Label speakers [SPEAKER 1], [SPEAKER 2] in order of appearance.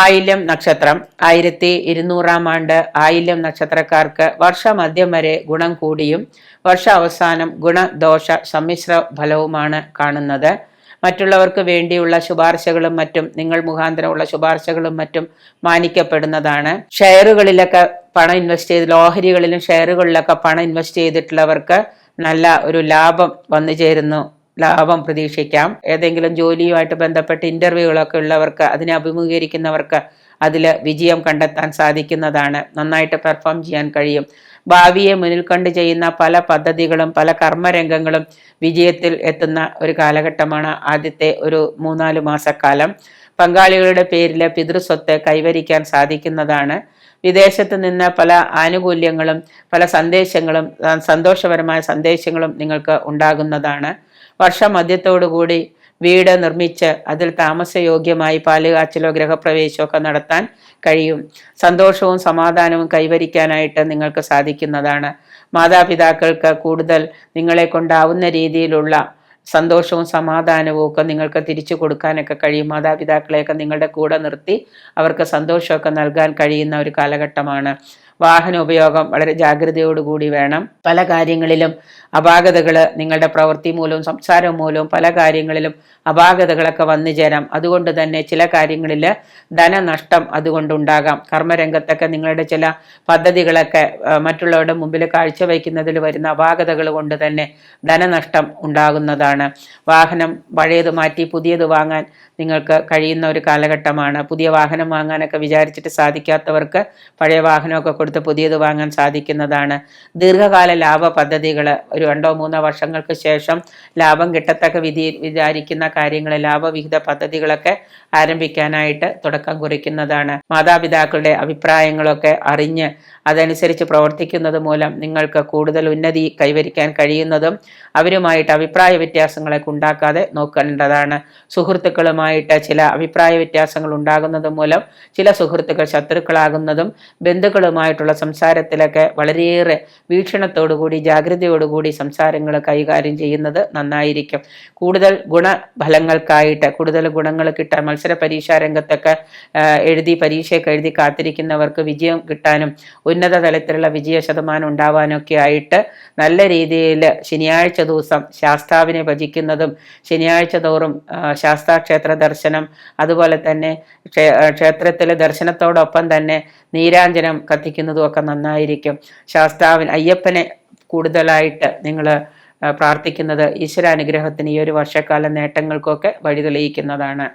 [SPEAKER 1] ആയില്യം നക്ഷത്രം. ആയിരത്തി ഇരുന്നൂറാം ആണ്ട് ആയില്യം നക്ഷത്രക്കാർക്ക് വർഷമധ്യം വരെ ഗുണം കൂടിയും വർഷാവസാനം ഗുണദോഷ സമ്മിശ്ര ഫലവുമാണ് കാണുന്നത്. മറ്റുള്ളവർക്ക് വേണ്ടിയുള്ള ശുപാർശകളും മറ്റും നിങ്ങൾ മുഖാന്തരമുള്ള ശുപാർശകളും മറ്റും മാനിക്കപ്പെടുന്നതാണ്. ഷെയറുകളിലൊക്കെ പണം ഇൻവെസ്റ്റ് ചെയ്ത് ലോഹരികളിലും ഷെയറുകളിലൊക്കെ പണം ഇൻവെസ്റ്റ് ചെയ്തിട്ടുള്ളവർക്ക് നല്ല ഒരു ലാഭം വന്നു ചേരുന്നു. ലാഭം പ്രതീക്ഷിക്കാം. ഏതെങ്കിലും ജോലിയുമായിട്ട് ബന്ധപ്പെട്ട് ഇന്റർവ്യൂകളൊക്കെ ഉള്ളവർക്ക് അതിനെ അഭിമുഖീകരിക്കുന്നവർക്ക് അതിൽ വിജയം കണ്ടെത്താൻ സാധിക്കുന്നതാണ്. നന്നായിട്ട് പെർഫോം ചെയ്യാൻ കഴിയും. ഭാവിയെ മുന്നിൽ കണ്ട് ചെയ്യുന്ന പല പദ്ധതികളും പല കർമ്മരംഗങ്ങളും വിജയത്തിൽ എത്തുന്ന ഒരു കാലഘട്ടമാണ് ആദ്യത്തെ ഒരു മൂന്നാൽ മാസക്കാലം. പങ്കാളികളുടെ പേരിൽ പിതൃസ്വത്ത് കൈവരിക്കാൻ സാധിക്കുന്നതാണ്. വിദേശത്ത് നിന്ന് പല ആനുകൂല്യങ്ങളും പല സന്ദേശങ്ങളും സന്തോഷപരമായ സന്ദേശങ്ങളും നിങ്ങൾക്ക് ഉണ്ടാകുന്നതാണ്. വർഷമധ്യത്തോടുകൂടി വീട് നിർമ്മിച്ച് അതിൽ താമസയോഗ്യമായി പാലുകാച്ചിലോ ഗ്രഹപ്രവേശമൊക്കെ നടത്താൻ കഴിയും. സന്തോഷവും സമാധാനവും കൈവരിക്കാനായിട്ട് നിങ്ങൾക്ക് സാധിക്കുന്നതാണ്. മാതാപിതാക്കൾക്ക് കൂടുതൽ നിങ്ങളെ കൊണ്ടാവുന്ന രീതിയിലുള്ള സന്തോഷവും സമാധാനവും ഒക്കെ നിങ്ങൾക്ക് തിരിച്ചു കൊടുക്കാനൊക്കെ കഴിയും. മാതാപിതാക്കളെയൊക്കെ നിങ്ങളുടെ കൂടെ നിർത്തി അവർക്ക് സന്തോഷമൊക്കെ നൽകാൻ കഴിയുന്ന ഒരു കാലഘട്ടമാണ്. വാഹന ഉപയോഗം വളരെ ജാഗ്രതയോടുകൂടി വേണം. പല കാര്യങ്ങളിലും അപാകതകൾ നിങ്ങളുടെ പ്രവൃത്തി മൂലവും സംസാരം മൂലവും പല കാര്യങ്ങളിലും അപാകതകളൊക്കെ വന്നു ചേരാം. അതുകൊണ്ട് തന്നെ ചില കാര്യങ്ങളിൽ ധനനഷ്ടം അതുകൊണ്ടുണ്ടാകാം കർമ്മരംഗത്തൊക്കെ നിങ്ങളുടെ ചില പദ്ധതികളൊക്കെ മറ്റുള്ളവരുടെ മുമ്പിൽ കാഴ്ചവെക്കുന്നതിൽ വരുന്ന അപാകതകൾ കൊണ്ട് തന്നെ ധനനഷ്ടം ഉണ്ടാകുന്നതാണ്. വാഹനം പഴയത് മാറ്റി പുതിയത് വാങ്ങാൻ നിങ്ങൾക്ക് കഴിയുന്ന ഒരു കാലഘട്ടമാണ്. പുതിയ വാഹനം വാങ്ങാനൊക്കെ വിചാരിച്ചിട്ട് സാധിക്കാത്തവർക്ക് പഴയ വാഹനമൊക്കെ കൊടുത്ത് പുതിയത് വാങ്ങാൻ സാധിക്കുന്നതാണ്. ദീർഘകാല ലാഭ പദ്ധതികൾ ഒരു രണ്ടോ മൂന്നോ വർഷങ്ങൾക്ക് ശേഷം ലാഭം കിട്ടത്തക്ക വിധി വിചാരിക്കുന്ന കാര്യങ്ങൾ ലാഭവിഹിത പദ്ധതികളൊക്കെ ആരംഭിക്കാനായിട്ട് തുടക്കം കുറിക്കുന്നതാണ്. മാതാപിതാക്കളുടെ അഭിപ്രായങ്ങളൊക്കെ അറിഞ്ഞ് അതനുസരിച്ച് പ്രവർത്തിക്കുന്നത് മൂലം നിങ്ങൾക്ക് കൂടുതൽ ഉന്നതി കൈവരിക്കാൻ കഴിയുന്നതും അവരുമായിട്ട് അഭിപ്രായ വ്യത്യാസങ്ങളൊക്കെ ഉണ്ടാക്കാതെ നോക്കേണ്ടതാണ്. സുഹൃത്തുക്കളുമായിട്ട് ചില അഭിപ്രായ വ്യത്യാസങ്ങൾ ഉണ്ടാകുന്നത് മൂലം ചില സുഹൃത്തുക്കൾ ശത്രുക്കളാകുന്നതും ബന്ധുക്കളുമായിട്ടുള്ള സംസാരത്തിലൊക്കെ വളരെയേറെ വീക്ഷണത്തോടുകൂടി ജാഗ്രതയോടുകൂടി സംസാരങ്ങൾ കൈകാര്യം ചെയ്യുന്നത് നന്നായിരിക്കും. കൂടുതൽ ഗുണഫലങ്ങൾക്കായിട്ട് കൂടുതൽ ഗുണങ്ങൾ കിട്ടാൻ മത്സര പരീക്ഷാ രംഗത്തൊക്കെ എഴുതി പരീക്ഷയൊക്കെ എഴുതി കാത്തിരിക്കുന്നവർക്ക് വിജയം കിട്ടാനും ഉന്നത തലത്തിലുള്ള വിജയ ശതമാനം ഉണ്ടാവാനൊക്കെ ആയിട്ട് നല്ല രീതിയിൽ ശനിയാഴ്ച ദിവസം ശാസ്താവിനെ ഭജിക്കുന്നതും ശനിയാഴ്ച തോറും ശാസ്താക്ഷേത്ര ദർശനം അതുപോലെ തന്നെ ക്ഷേത്രത്തിലെ ദർശനത്തോടൊപ്പം തന്നെ നീരാഞ്ജനം കത്തിക്കുന്നതും ഒക്കെ നന്നായിരിക്കും. ശാസ്താവിൻ അയ്യപ്പനെ കൂടുതലായിട്ട് നിങ്ങൾ പ്രാർത്ഥിക്കുന്നത് ഈശ്വരാനുഗ്രഹത്തിന് ഈ ഒരു വർഷക്കാല നേട്ടങ്ങൾക്കൊക്കെ വഴി തെളിയിക്കുന്നതാണ്